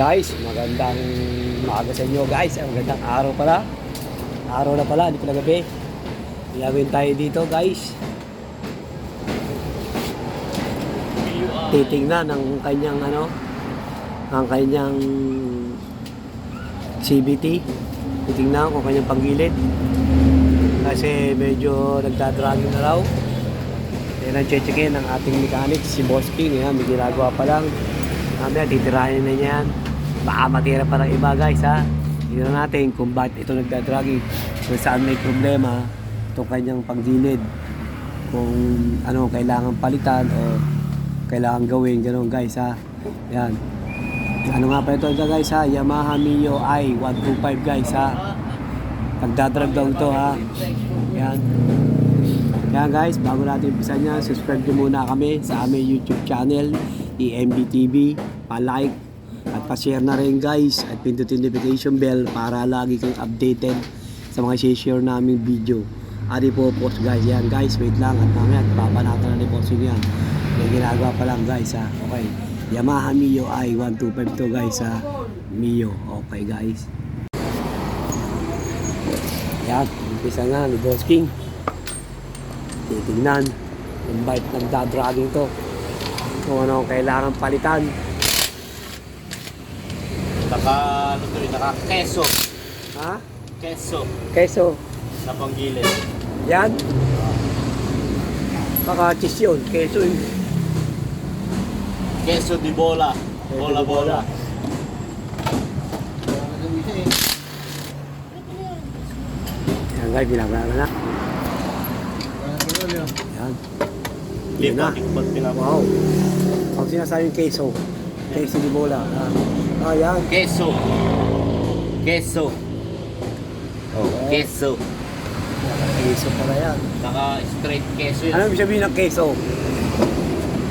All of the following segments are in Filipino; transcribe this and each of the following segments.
guys, magandang maaga sa inyo guys. Ay, Magandang araw pala. Araw na pala, hindi pala gabi. Ilawin tayo dito guys. Titingnan ang kanyang ano, ang kanyang CBT. Titingnan kung kanyang panggilid. Kasi medyo nagdadragging na raw. Yan ang chechekin ng ating mechanic, si Boss King. Yan, may ginagawa pa lang. Mamaya, titirahin na niyan. Baka matira pa ng iba, guys, ha? Tignan natin kung bakit ito nagdadragging. Kung saan may problema itong kanyang panggilid. Kung ano, kailangan palitan o kailangan gawin. Ganun, guys, ha? Yan. Ano nga pa ito, guys, ha? Yamaha Mio i 125, guys, ha? Nagdadrag daw ito, ha? Yan. Kaya guys, bago natin umpisa niya, subscribe nyo muna kami sa aming YouTube channel, EMB TV, pa-like at pa-share na rin guys at pindutin notification bell para lagi kang updated sa mga share naming video. At ipopost guys, yan guys, wait lang at mamaya babanatan na yun yan. May ginagawa pa lang guys ha, okay. Yamaha Mio i1252 guys ha, Mio, okay guys. Yan, umpisa nga ni Boss King titignan kung bakit nagdadragging to kung ano ang kailangan palitan Naka, ano to yun, naka keso. ha? Keso keso sa panggilid. yan baka cheese yun keso yun Keso di bola. Bola, bola. yan guys ginagawa na yan Yun na. Wow ang sinasabing keso keso di bola ah, ah yan Keso. Keso. Oh, keso. keso pala yan Naka straight keso yun. ano ibig sabihin ng keso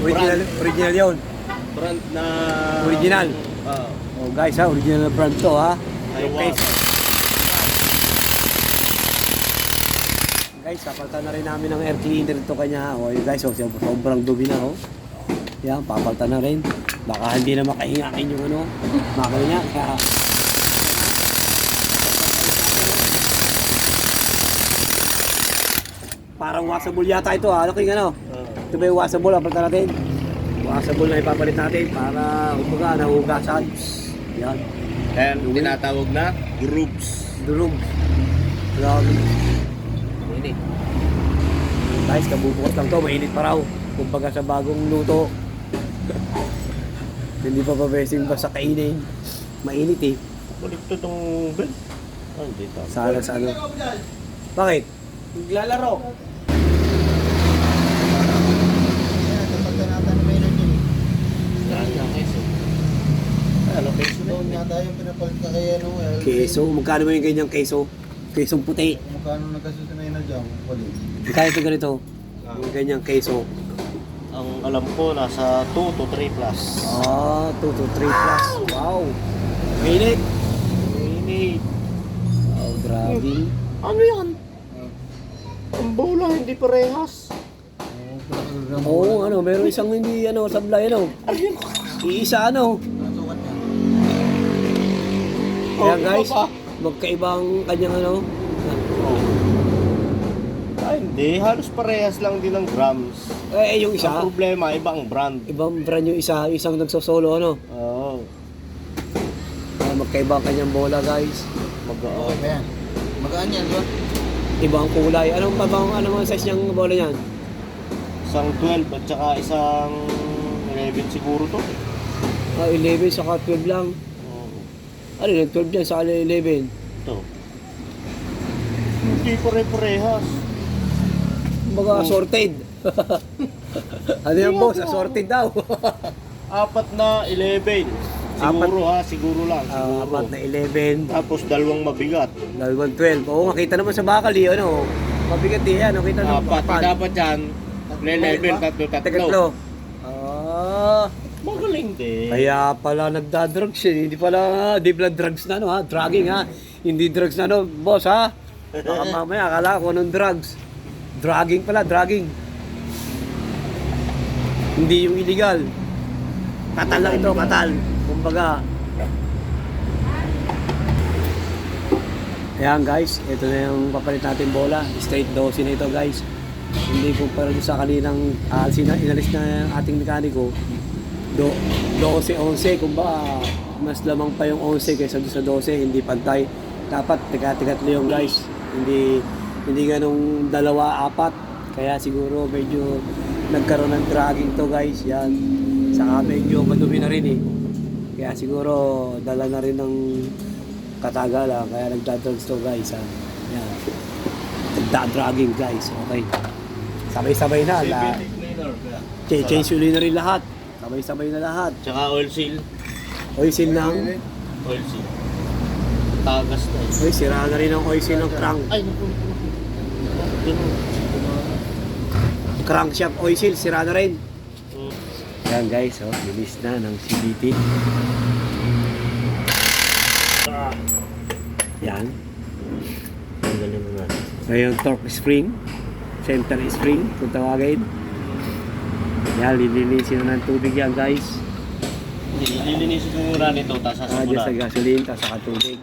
original original yun Brand na... Original. Ah. oh guys ha original na brand to ha Yung Keso. Guys, papalitan na rin namin ng RT dito kanya. O yun guys, oh, sobrang dumi na oh. Yan, papalitan na rin. Baka hindi na makahingakin yung ano, makina niya. Kaya, parang washable yata ito ha. Kaya ano? Ah. Ito ba yung washable? Papalitan natin. Washable na ipapalit natin para umaga nahugasan. Yan. Ayan, tinatawag na grooves. Durog. Grabe. Ini. Guys, kabubukas lang to, mainit pa raw. Kumbaga sa bagong luto. Hindi pa pa-besting ba sa kainin. Mainit eh. Balik to tong bell. Ah, hindi. Sana sa ano. Bakit? Naglalaro. Ano, keso daw niya. Keso. Magkano mo yung ganyang keso? Kesong puti. Magkano nagkasusunay na dyan? Wali. Magkano ito ganito? Yung ganyang keso. Ang alam ko, nasa 2 to 3 plus. Ah, 2 to 3 plus. Wow. Mainit. Ini. Wow, grabe. Ano yan? Ang bola, hindi parehas. Oo, ano, meron isang hindi, ano, sablay, ano. Iisa, ano. Kaya Oh, guys, magkaibang kanyang, ano. Hindi. Halos parehas lang din ng grams. Eh, yung isa, Ang problema, ibang brand. ibang brand yung isa, yung isang nagsosolo, ano. Oo. Ah, magkaiba ang kanyang bola, guys. Mag-oo. Okay ba yan? Magaan yan, di ba? Ibang kulay. Anong babang, ano ang size niyang bola niyan? Isang 12 at saka isang 11 siguro to. Ah, 11 saka 12 lang. Oo. Ano yung 12 dyan sa 11? Ito. Hindi pare-parehas. Kumbaga, Oh. assorted. ano yung boss? Assorted daw. Apat na 11. Siguro ha, siguro lang. Ah, Siguro. apat na 11. Tapos dalawang mabigat. Dalawang 12. Oo, makita naman sa bakal eh, ano. Mabigat eh, ano, kita ng Apat. Dapat yan. Na 11, tatlo, tatlo. Tatlo. Ah, Magaling din. kaya pala nagda-drugs eh. Hindi pala, di pala drugs na, no, ha? Drugging, ha? Hindi drugs na, no, boss, ha? Baka mamaya, akala ko anong drugs. Dragging pala, dragging. Hindi yung illegal. Katal lang ito, katal. Kumbaga. Ayan guys, ito na yung papalit natin bola. Straight dosi na ito guys. Hindi ko para sa kaninang uh, sina, inalis na yung ating mekaniko. Do, 12-11, kumbaga mas lamang pa yung 11 kaysa sa 12, hindi pantay. Dapat tiga-tigatlo yung guys. Hindi hindi ganong dalawa, apat. Kaya siguro medyo nagkaroon ng dragging to guys. Yan. Saka medyo madumi na rin eh. Kaya siguro dala na rin ng katagalan. Kaya nagdadrugs to guys. Ha. Yan. Nagdadragging guys. Okay. Sabay-sabay na. La. Ch- change uli na rin lahat. Sabay-sabay na lahat. Tsaka oil seal. Oil seal ng... Oil seal. Tagas na eh. Uy, sira na rin ang oil seal ng crank. Ay, naku. Ganun. Crankshaft oil seal, sira na rin. Mm. Yan guys, oh, release na ng CBT. Ah. Yan. Ang galing mo natin. Ngayon, torque spring. Center spring, kung tawagin. Yan, lilinisin na ng tubig yan guys. Lilinisin ko muna nito, tapos Ah, dyan sa gasoline, tapos saka tubig.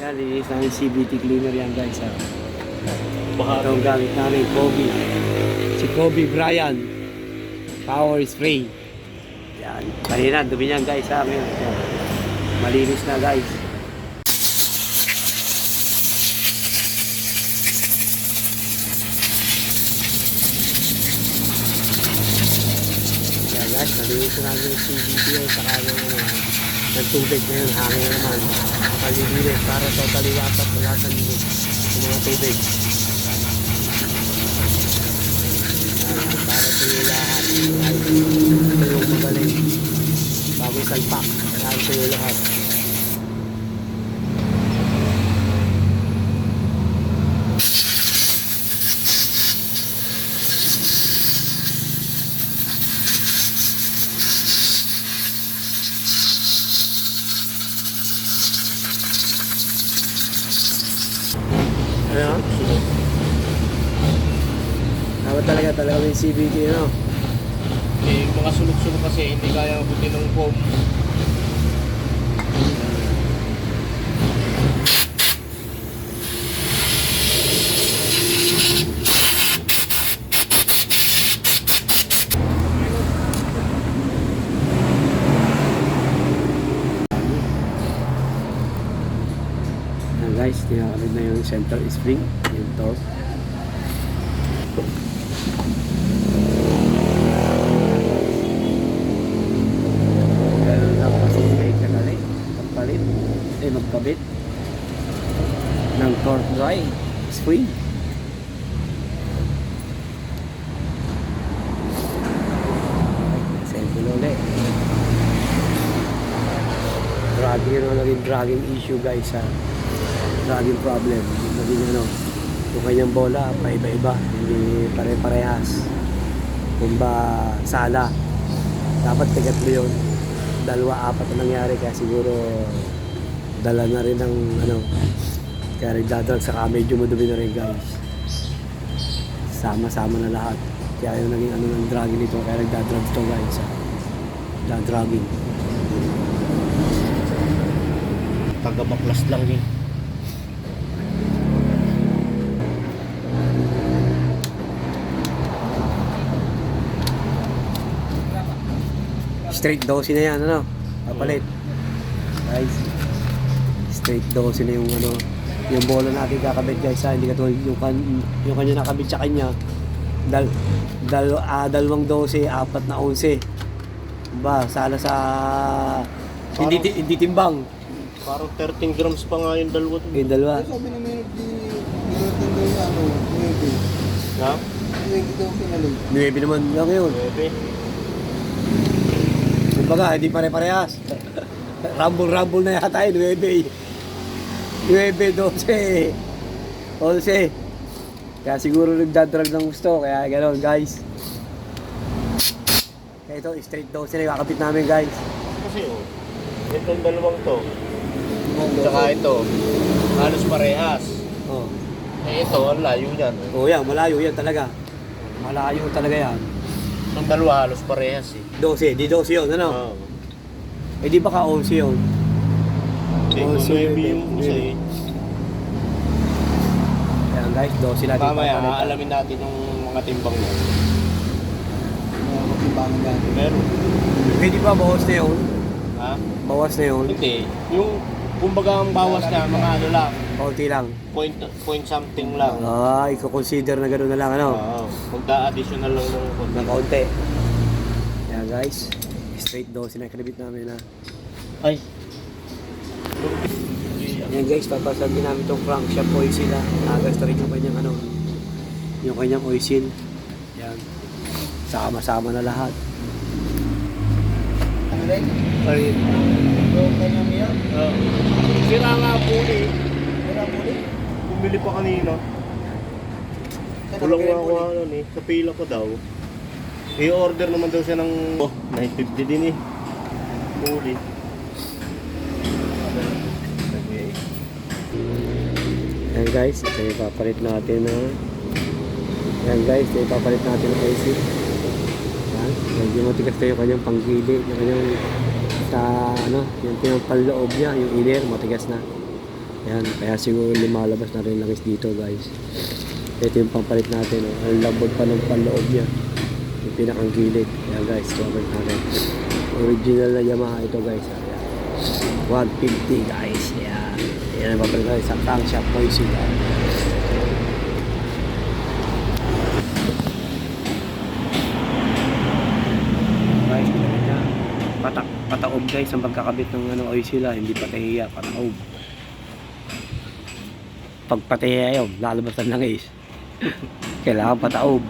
Yan, lilinis namin CBT cleaner yan guys. Ha. Ito ang gamit namin, Kobe. Si Kobe Bryant. Power spray. Yan. Kanina, dumi niyan guys sa amin. Malinis na guys. Yan guys, malinis na namin yung CBT yun. Saka yung ano, ng tubig na yun, hangin naman. Palilinis para totally sa linis yung mga tubig. Ayan, para sa iyo lahat. Ito yung magaling. Bago salpak, kailangan sa iyo lahat. Ayan. Dapat talaga talaga may CBT, no? Eh, yung mga sulok-sulok kasi hindi kaya abutin ng foam. Guys, tinakamit na yung center spring, yung torque. Ganun lang kasi may kagaling, magpalit, eh magkabit ng torque dry spring. Cellphone ulit. Dragging na naging dragging issue guys ha. Dragging problem. Naging ano, yung kanyang bola, paiba-iba, hindi pare-parehas. Kung ba sala, dapat tigat mo yun. Dalawa, apat na nangyari kaya siguro dala na rin ng ano, kaya nagdadrag saka medyo madumi na rin guys. Sama-sama na lahat. Kaya yung naging ano ng dragging nito, kaya nagdadrag to guys. ha. Dadragging. Taga-baklas lang eh. Straight 12 na yan, ano? Papalit. Guys. Straight 12 na yung ano, yung bola natin kakabit guys ha. Hindi katulad yung, kan, yung kanya nakabit sa kanya. Dal, dal, ah, dalawang 12, apat na 11. Ba, sala sa hindi, ti- hindi timbang. Parang 13 grams pa nga yung dalawa to. Yung dalawa. Sabi naman yung nilutin ko yung ano, maybe. Ha? Yung ito ang pinalik. 9 naman lang yun. Bebe. Kumbaga, hindi pare-parehas. Rumble-rumble na yata yun, 9. 9, 12, 11. Kaya siguro nagdadrag ng gusto, kaya gano'n guys. Kaya ito, straight 12 na yung kakapit namin guys. Kasi oh, itong dalawang to, tsaka ito, halos parehas. Oh. Eh ito, ang layo niyan. oh, yan, malayo yan talaga. Malayo talaga yan. Itong dalawa halos parehas eh. 12, di 12 yun, ano? Oo. Eh di baka 11 yun. Hindi, Oh, maybe yun, yung isa yun. eh. guys, 12 natin Mamaya, aalamin natin yung mga timbang mo. Mga matimbangan natin. Meron. Pwede ba bawas na yun? Ha? Bawas na yun? Hindi. Yung, kumbaga ang bawas na, mga ano lang, Kaunti lang. point, point something lang. Ah, i-consider na gano'n na lang ano? Oo. Magda-additional lang ng konti. ng kaunti. Yan guys, straight 12 na kinabit namin na. Ay. Yan guys, papasabi namin itong crankshaft oil seal ha. Nagas na rin yung kanyang ano, yung kanyang oil seal. Yan. Sama-sama na lahat. Ano rin? Ay, Yung kanyang niya? Oo. Sira nga po eh. Wala mo rin? Bumili pa kanina. Kulang nga ako ano eh. Sa pila ko daw. I-order naman daw siya ng... Oh, 950 din eh. Huli. Yan guys, ito yung papalit natin na yan guys, ito yung papalit natin ng oil seal. Yan, medyo matigas na yung kanyang panggili, yung kanyang sa ano, yung pinapaloob niya, yung inner, matigas na. Yan, kaya siguro lumalabas na rin langis dito guys. Ito yung pampalit natin, oh. ang labog pa ng panloob niya. Yung pinakang gilid. Yan guys, papalit natin. Original na Yamaha ito guys. ah. Yan. 150 guys. Yan. Yan ang papalit natin sa crankshaft poison. Guys, niya. Patak, pataob guys ang pagkakabit ng ano, oil sila, hindi patahiya, pataob. Pag patahiya yun, lalabas ang langis. Kailangan pataob.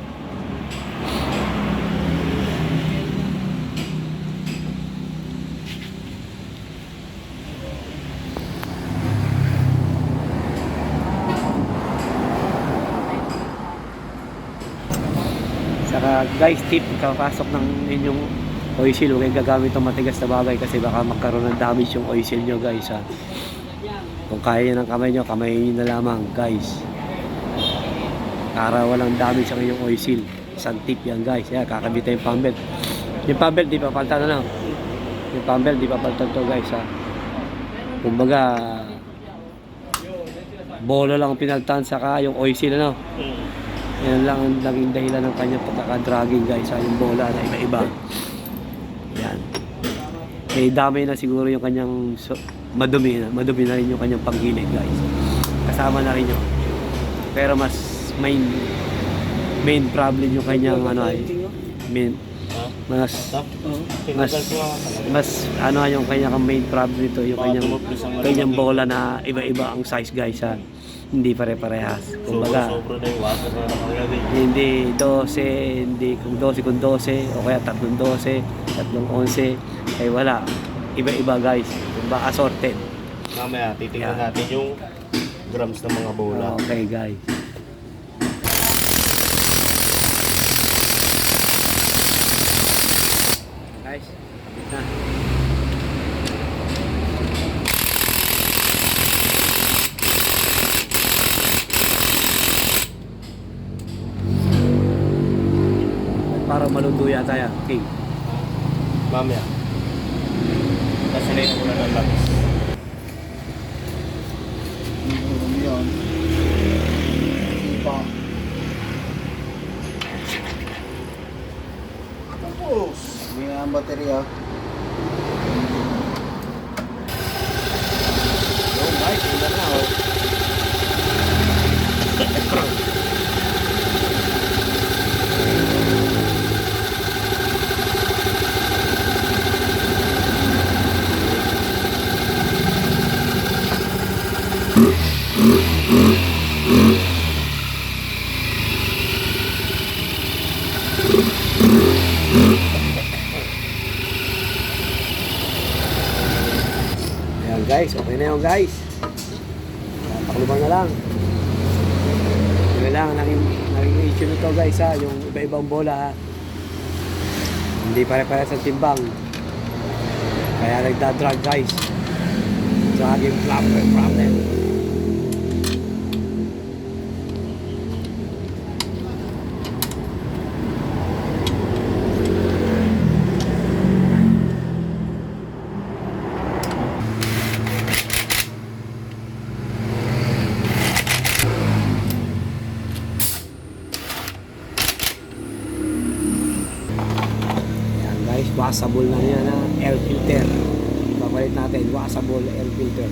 Saka guys, tip, kapasok ng inyong oil seal, huwag gagamit ng matigas na bagay kasi baka magkaroon ng damage yung oil seal nyo guys ha. Kung kaya nyo ng kamay nyo, kamay nyo na lamang guys. Para walang damage ang inyong oil seal. Isang tip yan guys. Yan, kakabit na yung pambelt. Yung pambelt, di pa paltan na lang. Yung pambelt, di pa paltan to guys ha. Kumbaga, bola lang ang pinaltan saka yung oil seal ano. Yan lang ang naging dahilan ng kanyang pagkakadragging guys sa yung bola na iba-iba. Yan. Eh damay na siguro yung kanyang so, madumi na. Madumi na rin yung kanyang panggilid guys. Kasama na rin yun. Pero mas main main problem yung kanyang ano ay main mas? Mas- mas ano yung kanyang main problem nito yung kanyang kanyang bola na iba-iba ang size guys ha. Hindi pare-parehas. Kumbaga Sobra-sobra na yung water na nakalagay. hindi 12, hindi kung 12 kung 12 o kaya tatlong 12, tatlong 11 ay wala. Iba-iba guys. Kumbaga assorted. Mamaya, titignan Yeah. natin yung grams ng mga bola. Okay guys. Guys, kapit na. Parang malundo yata yan. Okay. Mamaya. Kasalay ko na ng labis. Yun? Pa. Tapos, ang baterya. Guys, okay na yun guys. Paklubang na lang. Yun lang, naging, naging issue nito guys ha, yung iba-ibang bola ha. Hindi pare-pare sa timbang. Kaya nagdadrag guys. Dragging problem, problem. Washable na yan na air filter. Papalit natin, washable air filter.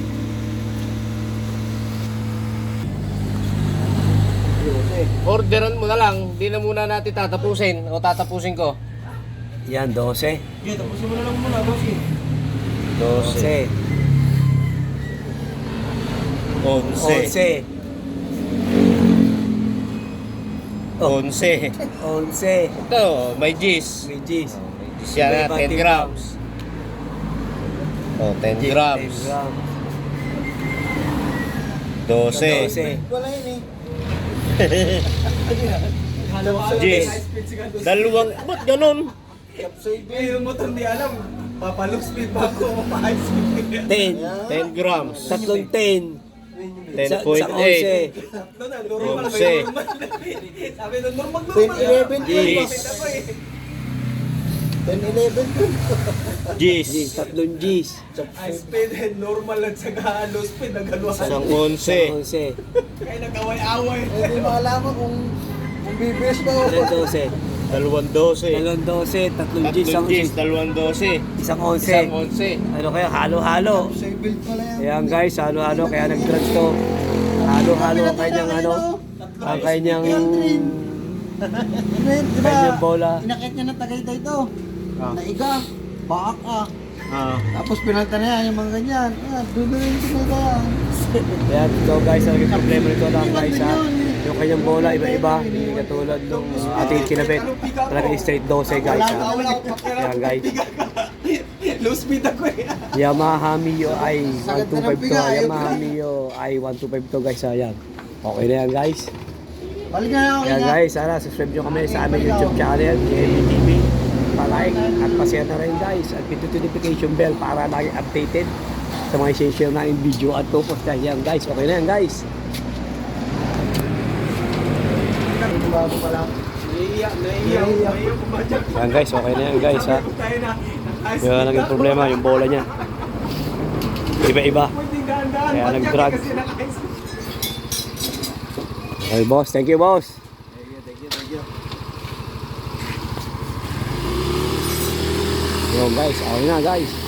Orderan mo na lang, di na muna natin tatapusin o tatapusin ko. Yan, 12. Yeah, tapusin mo na lang muna, boss. eh. 12. 11. 11. 11. 11. Ito, may G's. May G's. Siya na, 10 grams. Oh, 10 grams. 10 grams. 12. 12. Wala yun eh. G's. Dalawang, ba't ganun? Eh, yung motor di alam. Papalow speed ba ako? Pa-high speed. 10. 10 grams. Tatlong 10. Sa, sa 10.8. 11. Doon na, normal. Onse. may normal. Sabi na, normal, normal. 10-11 G's. 10-11 dun. G's. G's. Tatlong G's. High speed and normal at saka low speed. Nagaluhan. Isang 11. 11. Kaya nag-away-away. Eh, di malaman kung kung bibis ba o. Ilan 12? Dalawang 12. Dalawang 12. Tatlong G's. Tatlong Isang G's, dalawang 12. Isang Isang 11. 11. Ano kaya? Halo-halo. Ayan guys, halo-halo. Kaya nag-drugs to. Halo-halo ang kanyang ano. Ang kanyang... Kanyang bola. Inakit niya ng Tagaytay to. Naiga. Baak ah. Ah. Tapos pinalta na yan, yung mga ganyan. Ah, dudurin ko na yan. Ayan, ito guys, ang problema nito lang guys ha. Yung kanyang bola, iba-iba. Hindi katulad nung ating kinabit. Talagang straight 12 guys ha. Ayan guys. Low speed ako eh. Yamaha Mio i 125 to. Yamaha Mio i 125 to guys ha. Ayan. Okay na yan guys. Balik na ako Kaya guys, sana subscribe nyo kami sa aming YouTube channel, JME TV. Pa-like at pa-share na rin guys. At pindutin notification bell para lagi updated sa mga share namin video at pupos na yan guys. Okay na yan guys. Yan guys, okay na yan guys ha. Tayo na. Yung naging problema, yung bola niya. Iba-iba. Kaya nag-drag. Okay boss, thank you boss. Yo guys, okay na guys.